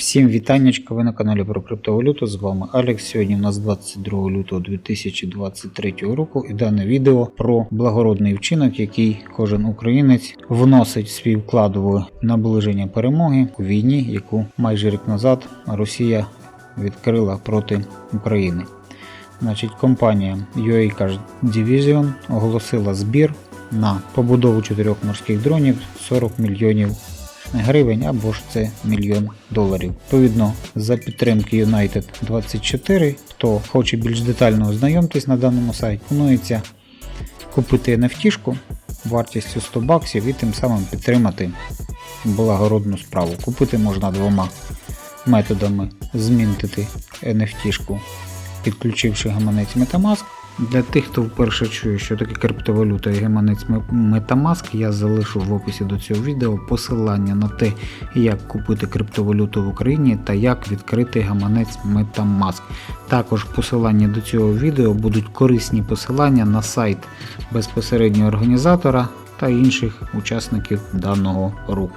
Всім вітаннячка, ви на каналі про криптовалюту. З вами Алекс. Сьогодні у нас 22 лютого 2023 року і дане відео про благородний вчинок, який кожен українець вносить свій вклад в наближення перемоги у війні, яку майже рік назад Росія відкрила проти України. Значить, компанія UA Division оголосила збір на побудову чотирьох морських дронів 40 мільйонів гривень або ж це мільйон доларів. Відповідно, за підтримки United 24, хто хоче більш детально ознайомитись на даному сайті, планується купити NFT вартістю 100 баксів і тим самим підтримати благородну справу. Купити можна двома методами змінтити NFT, підключивши гаманець Metamask. Для тих, хто вперше чує, що таке криптовалюта і гаманець Metamask, я залишу в описі до цього відео посилання на те, як купити криптовалюту в Україні та як відкрити гаманець Metamask. Також в посиланні до цього відео будуть корисні посилання на сайт безпосереднього організатора та інших учасників даного руху.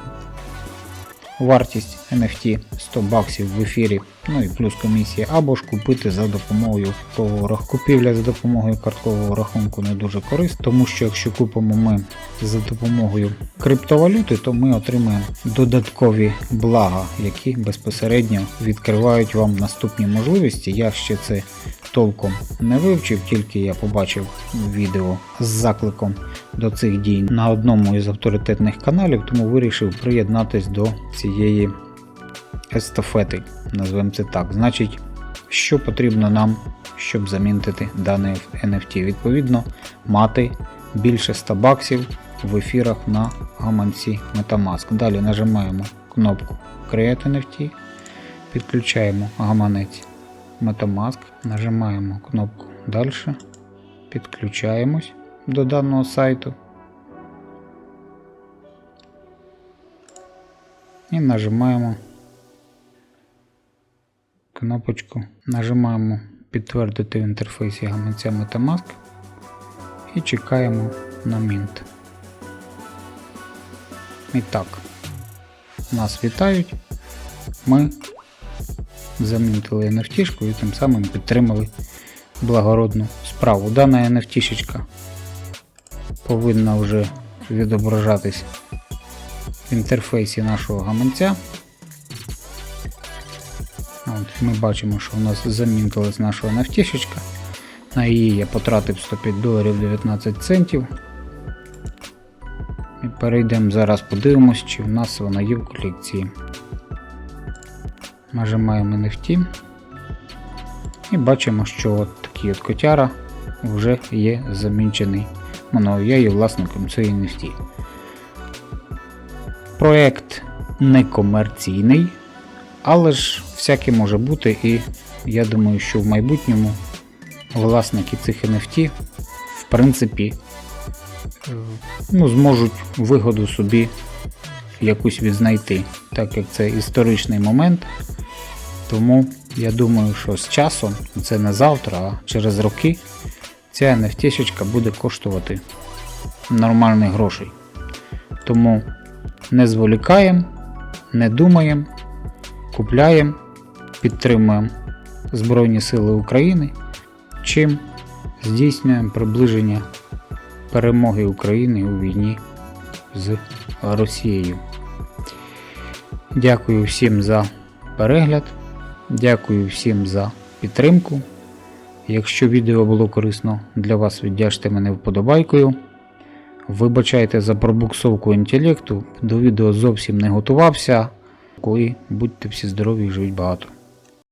Вартість NFT 100 баксів в ефірі, ну і плюс комісія, або ж купити за допомогою карткового. Купівля за допомогою карткового рахунку не дуже корисна, тому що якщо купимо ми за допомогою криптовалюти, то ми отримаємо додаткові блага, які безпосередньо відкривають вам наступні можливості. Я ще це толком не вивчив, тільки я побачив відео з закликом до цих дій на одному із авторитетних каналів, тому вирішив приєднатись до цієї естафети, назвемо це так. Значить, що потрібно нам, щоб замінити дане NFT? Відповідно, мати більше 100 баксів в ефірах на гаманці Metamask. Далі нажимаємо кнопку Create NFT, підключаємо гаманець Metamask, нажимаємо кнопку Далі, підключаємось до даного сайту і нажимаємо кнопочку, нажимаємо підтвердити в інтерфейсі гаманця Metamask і чекаємо на Mint. І так, нас вітають. Ми замінтили NFT і тим самим підтримали благородну справу. Дана NFT повинна вже відображатись в інтерфейсі нашого гаманця. От, Ми бачимо, що у нас замінтилась наша NFT. На її я потратив 105 доларів 19 центів. І перейдемо зараз, подивимось, чи в нас вона є в колекції. Нажимаємо NFT і бачимо, що от такий от котяра вже є замінчений мною. Я є власником цієї NFT. Проект некомерційний, але ж всяке може бути, і я думаю, що в майбутньому власники цих NFT в принципі ну, зможуть вигоду собі якусь відзнайти, так як це історичний момент. Тому я думаю, що з часом, це не завтра, а через роки, ця NFT буде коштувати нормальних грошей. Тому не зволікаємо, не думаємо, купляємо, підтримуємо Збройні Сили України, чим здійснюємо приближення перемоги України у війні з Росією. Дякую всім за перегляд. Дякую всім за підтримку. Якщо відео було корисно для вас, віддяжте мене вподобайкою. Вибачайте за пробуксовку інтелекту, до відео зовсім не готувався. І будьте всі здорові і живіть багато.